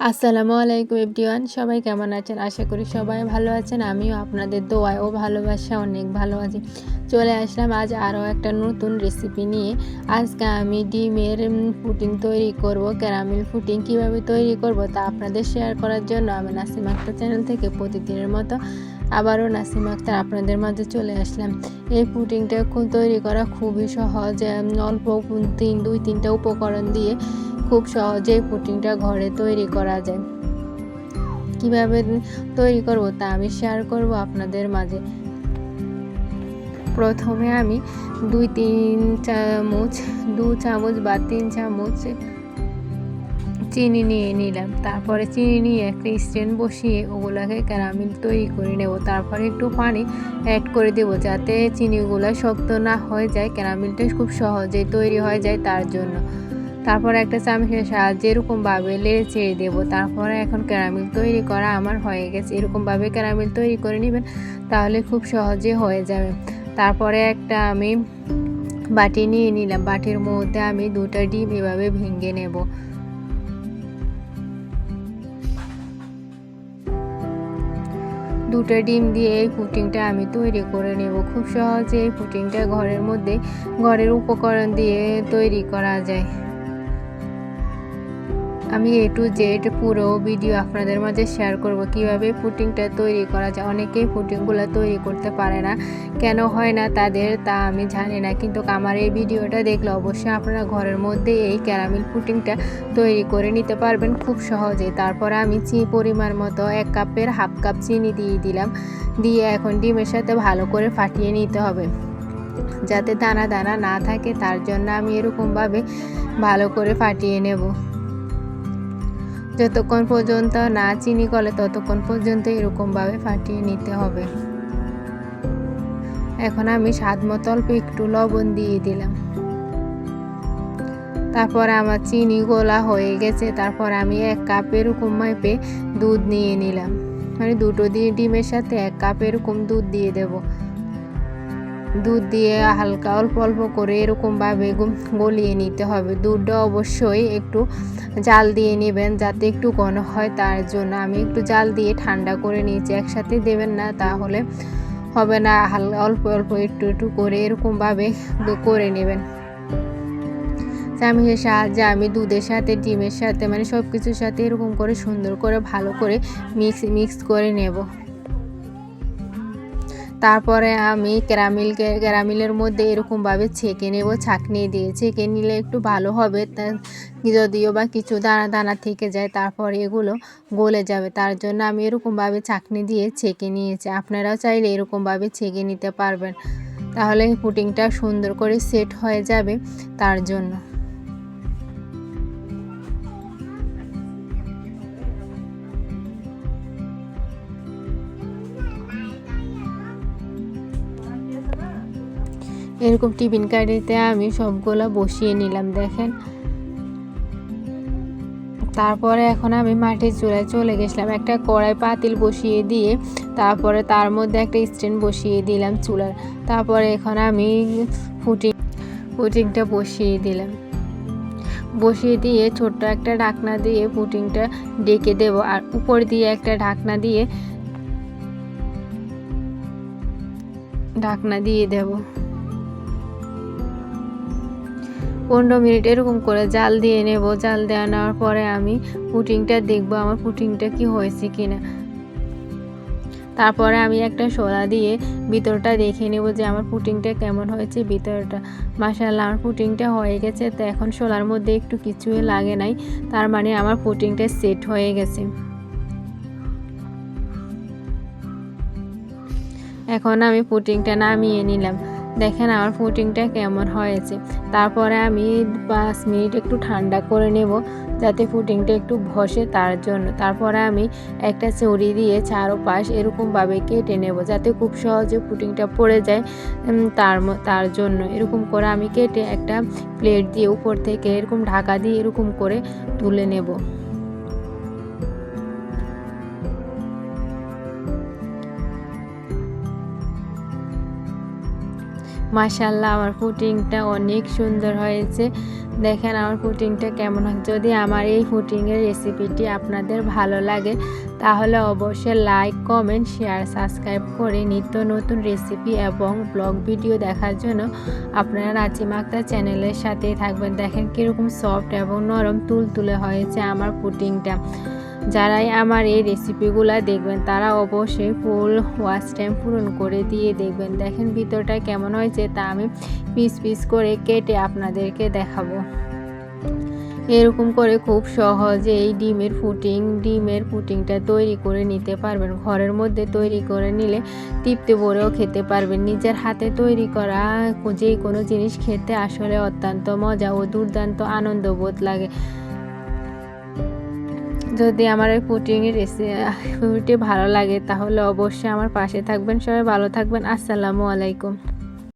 আসসালামু আলাইকুম এভরিওয়ান, সবাই কেমন আছেন? আশা করি সবাই ভালো আছেন। আমিও আপনাদের দোয়ায় ও ভালোবাসা অনেক ভালো আছি। চলে আসলাম আজ আরও একটা নতুন রেসিপি নিয়ে। আজকে আমি ডিমের পুটিং তৈরি করব। ক্যারামেল পুটিং কীভাবে তৈরি করব তা আপনাদের শেয়ার করার জন্য আমি নাসিম আক্তার চ্যানেল থেকে প্রতিদিনের মতো আবারও নাসিম আক্তার আপনাদের মাঝে চলে আসলাম। এই পুটিংটা তৈরি করা খুবই সহজ। অল্প তিন, দুই, তিনটা উপকরণ দিয়ে খুব সহজেই পুটিংটা ঘরে তৈরি করা যায়। কীভাবে তৈরি করব তা আমি শেয়ার করব আপনাদের মাঝে। প্রথমে আমি দুই, তিন চামচ, দু চামচ বা তিন চামচ চিনি নিয়ে নিলাম। তারপরে চিনি নিয়ে একটা স্ট্যান্ড বসিয়ে ওগুলোকে ক্যারামিল তৈরি করে নেব। তারপরে একটু পানি অ্যাড করে দেব যাতে চিনিগুলো শক্ত না হয়ে যায়। ক্যারামিলটা খুব সহজেই তৈরি হয়ে যায় তার জন্য। তারপরে একটা চামচের সাহায্যে এরকমভাবে লেড়ে ছেড়ে দেবো। তারপরে এখন ক্যারামেল তৈরি করা আমার হয়ে গেছে। এরকমভাবে ক্যারামেল তৈরি করে নেবেন, তাহলে খুব সহজে হয়ে যাবে। তারপরে একটা আমি বাটি নিয়ে নিলাম। বাটির মধ্যে আমি দুটা ডিম এভাবে ভেঙে নেব। দুটো ডিম দিয়ে এই পুটিংটা আমি তৈরি করে নেব। খুব সহজে এই পুটিংটা ঘরের মধ্যে, ঘরের উপকরণ দিয়ে তৈরি করা যায়। আমি এ টু জেড পুরো ভিডিও আপনাদের মাঝে শেয়ার করব কীভাবে পুটিংটা তৈরি করা যায়। অনেকেই পুটিংগুলো তৈরি করতে পারে না। কেন হয় না তাদের তা আমি জানি না। কিন্তু আমার এই ভিডিওটা দেখলে অবশ্যই আপনারা ঘরের মধ্যে এই ক্যারামেল পুটিংটা তৈরি করে নিতে পারবেন খুব সহজে তারপর আমি চি পরিমাণ মতো এক কাপের হাফ কাপ চিনি দিয়ে দিলাম। দিয়ে এখন ডিমের সাথে ভালো করে ফাটিয়ে নিতে হবে। যাতে দানা দানা না থাকে, তার জন্য আমি এরকমভাবে ভালো করে ফাটিয়ে নেব। যতক্ষণ পর্যন্ত না চিনি গলে ততক্ষণ পর্যন্ত এরকমভাবে ফাটিয়ে নিতে হবে। এখন আমি স্বাদ মতো অল্প একটু লবণ দিয়ে দিলাম। তারপর আমার চিনি গোলা হয়ে গেছে, তারপর আমি এক কাপ এরকম মাপে দুধ নিয়ে নিলাম। মানে দুটো দিয়ে ডিমের সাথে এক কাপ এরকম দুধ দিয়ে দেবো। দুধ দিয়ে হালকা অল্প অল্প করে এরকমভাবে গলিয়ে নিতে হবে। দুধটা অবশ্যই একটু জাল দিয়ে নেবেন যাতে একটু ঘন হয়, তার জন্য আমি একটু জাল দিয়ে ঠান্ডা করে নিয়েছি। একসাথে দেবেন না, তাহলে হবে না। হালকা অল্প অল্প একটু একটু করে এরকমভাবে করে নেবেন। চামিচের সাহায্যে আমি দুধের সাথে, ডিমের সাথে মানে সব কিছুর সাথে এরকম করে সুন্দর করে ভালো করে মিক্স মিক্স করে নেব। তারপরে আমি ক্যারামিল ক্যারামিলের মধ্যে এরকমভাবে ছেঁকে নেব, ছাঁকনি দিয়ে। ছেঁকে নিলে একটু ভালো হবে যদিও বা কিছু দানা দানা থেকে যায়, তারপর এগুলো গলে যাবে। তার জন্য আমি এরকমভাবে ছাঁকনি দিয়ে ছেঁকে নিয়েছি। আপনারাও চাইলে এরকমভাবে ছেঁকে নিতে পারবেন। তাহলে পুটিংটা সুন্দর করে সেট হয়ে যাবে তার জন্য। এরকম টিফিন কারিতে আমি সবগুলো বসিয়ে নিলাম, দেখেন। তারপরে এখন আমি মাটির চুলায় চলে গেছিলাম, একটা কড়াই পাতিল বসিয়ে দিয়ে, তারপরে তার মধ্যে একটা স্ট্যান্ড বসিয়ে দিলাম চুলার। তারপরে এখন আমি ফুটিং, ফুটিংটা বসিয়ে দিলাম। বসিয়ে দিয়ে ছোট্ট একটা ঢাকনা দিয়ে পুটিংটা ডেকে দেব, আর উপর দিয়ে একটা ঢাকনা দিয়ে ঢাকনা দিয়ে দেবো। পনেরো মিনিট এরকম করে জাল দিয়ে নেব। জাল দেওয়া নেওয়ার পরে আমি পুটিংটা দেখব আমার পুটিংটা কি হয়েছে কিনা। তারপরে আমি একটা শোলা দিয়ে ভিতরটা দেখে নেব যে আমার পুটিংটা কেমন হয়েছে ভিতরটা। মাসাল্লাহ আমার পুটিংটা হয়ে গেছে। তো এখন শোলার মধ্যে একটু কিছুই লাগে নাই। তার মানে আমার পুটিংটা সেট হয়ে গেছে। এখন আমি পুটিংটা নামিয়ে নিলাম। দেখেন আমার ফুটিংটা কেমন হয়েছে। তারপরে আমি পাঁচ মিনিট একটু ঠান্ডা করে নেব, যাতে ফুটিংটা একটু বসে তার জন্য। তারপরে আমি একটা চড়ি দিয়ে চারোপাশ এরকমভাবে কেটে নেব, যাতে খুব সহজে ফুটিংটা পড়ে যায় তার তার জন্য। এরকম করে আমি কেটে একটা প্লেট দিয়ে উপর থেকে এরকম ঢাকা দিয়ে এরকম করে তুলে নেব। মাশাল্লাহ আমার পুটিংটা অনেক সুন্দর হয়েছে। দেখেন আমার পুটিংটা কেমন হয়। যদি আমার এই পুটিংয়ের রেসিপিটি আপনাদের ভালো লাগে, তাহলে অবশ্যই লাইক, কমেন্ট, শেয়ার, সাবস্ক্রাইব করে নিত্য নতুন রেসিপি এবং ব্লগ ভিডিও দেখার জন্য আপনারা নাচিম আক্তার চ্যানেলের সাথেই থাকবেন। দেখেন কীরকম সফট এবং নরম তুল তুলে হয়েছে আমার পুটিংটা যারাই আমার এই রেসিপিগুলো দেখবেন, তারা অবশ্যই ফুল ওয়াচ টাইম পূরণ করে দিয়ে দেখবেন। দেখেন ভিতরটা কেমন হয়েছে, তা আমি পিস পিস করে কেটে আপনাদেরকে দেখাবো। এরকম করে খুব সহজে এই ডিমের ফুটিং ডিমের ফুটিংটা তৈরি করে নিতে পারবেন। ঘরের মধ্যে তৈরি করে নিলে টিপতে ভরেও খেতে পারবেন। নিজের হাতে তৈরি করা যে কোনো জিনিস খেতে আসলে অত্যন্ত মজা ও দুর্দান্ত আনন্দ বোধ লাগে। যদি আমার ওই পুটিংয়ের রেসিপিটি ভালো লাগে, তাহলে অবশ্যই আমার পাশে থাকবেন। সবাই ভালো থাকবেন। আসসালামু আলাইকুম।